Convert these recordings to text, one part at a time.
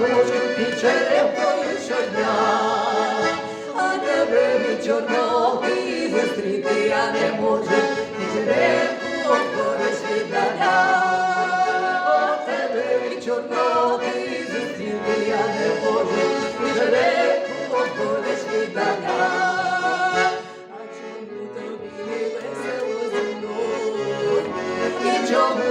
під черепкою щодня, а тебе від чорноти зустріти я не можу, під черепку обходиш віддаля, а тебе від чорноти зустріти я не можу, під черепку обходиш віддаля. А чому тобі не весело зі мною? І чому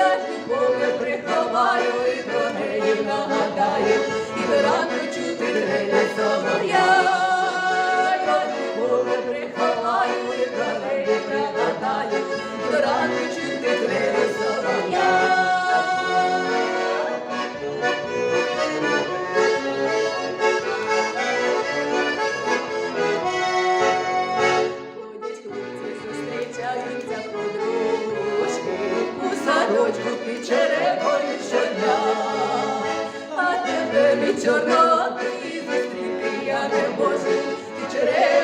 Я садочку під черепою щодня, а тебе від чорноти зустріти я не можу, ти черепу